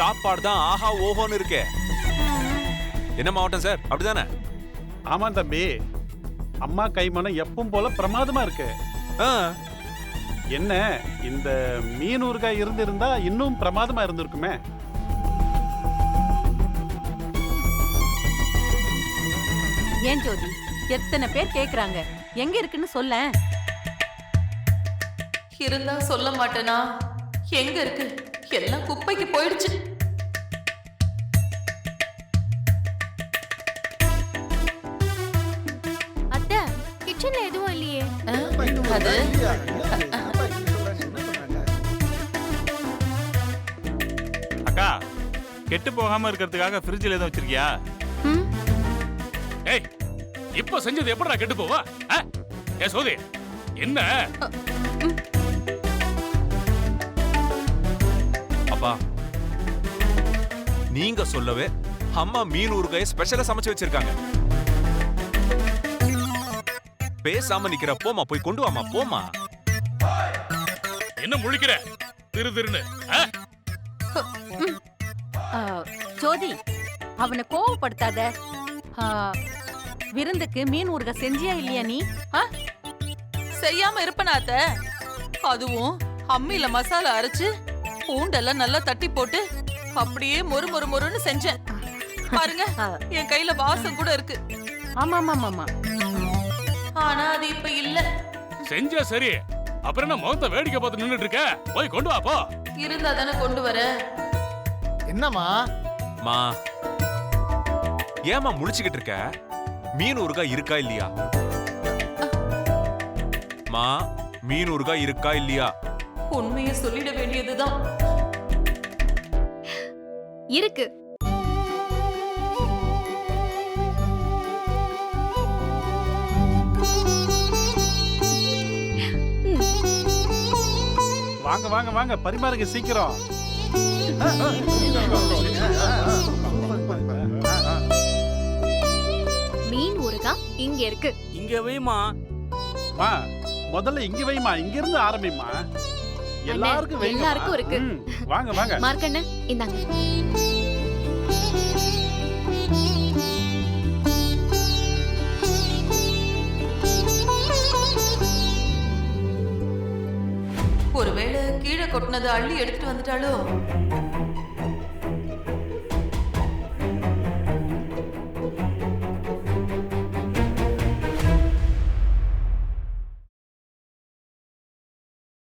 சாப்பாடு தான் ஆஹா ஓஹோன்னு இருக்கே. என்ன மாவட்டம் சார்? அப்படிதானே? ஆமா தம்பி. அம்மா கைமணம் எப்பவும் போல பிரமாதமா இருக்கு. ஆ, என்ன இந்த மீன் ஊறுகாய் இருந்திருந்தா இன்னும் பிரமாதமா இருந்திருக்குமே? ஏன் ஜோதி? எத்தனை பேர் கேக்குறாங்க? எங்க இருக்குன்னு சொல்லேன் இருந்தா சொல்ல மாட்டேனா? எங்க இருக்கு? எல்லாம் குப்பைக்கு போயிடுச்சு. கிச்சன்ல எதுவும் இல்லையே. அது? அக்கா கெட்டு போகாம இருக்கிறதுக்காக ஃப்ரிட்ஜில் எதுவும் வச்சிருக்கியா? ம்? ஏய் இப்ப செஞ்சது எப்படிடா கெட்டு போவா? ஆ? ஏ சோதி என்ன? அப்பா நீங்க சொல்லவே அம்மா மீன் ஊறுகாய ஸ்பெஷலா சமைச்சு வச்சிருக்காங்க. பேசாம நிக்கிற போமா போய் கொண்டு வாமா போமா என்ன முழிக்கிற? திரு திருன்னு ஜோதி அவனை கோவப்படுத்தாத. விருந்துக்கு மீன் ஊறுகாய் செஞ்சியா இல்லையா நீ? ஆ? செய்யாம இருப்பனா அத்த? அதுவும் அம்மியில மசாலா அரைச்சு பூண்டெல்லாம் நல்லா தட்டி போட்டு அப்படியே மொறு மொறு மொறுன்னு செஞ்சேன். பாருங்க என் கையில வாசம் கூட இருக்கு. ஆமா ஆமா ஆமா, ஆமா ஆனா அது இப்ப இல்ல. செஞ்சா சரி. அப்புறம் என்ன முகத்தை வேடிக்கை பார்த்து நின்னுட்டு இருக்க போய் கொண்டு வா போ. இருந்தா தானே கொண்டு வர. என்னம்மா? மா ஏமா முழிச்சுக்கிட்டு இருக்க? மீன் ஊறுகாய் இருக்கா இல்லையா? மா மீன் ஊறுகாய் இருக்கா இல்லையா? உண்மையை சொல்லிட வேண்டியதுதான். இருக்கு. வாங்க வாங்க வாங்க. பரிமாறுங்க சீக்கிரம். மீன் ஊறுகாய் இங்க இருக்கு. இங்க வைமா மா முதல்ல இங்க வைமா இங்க இருந்து ஆரம்பிமா எல்லாருக்கும் எல்லாருக்கும் இருக்கு. வாங்க வாங்க. மார்க்கண்ண இந்தாங்க. ஒருவேளை கீழே கொட்டினதை அள்ளி எடுத்துட்டு வந்துட்டாலோ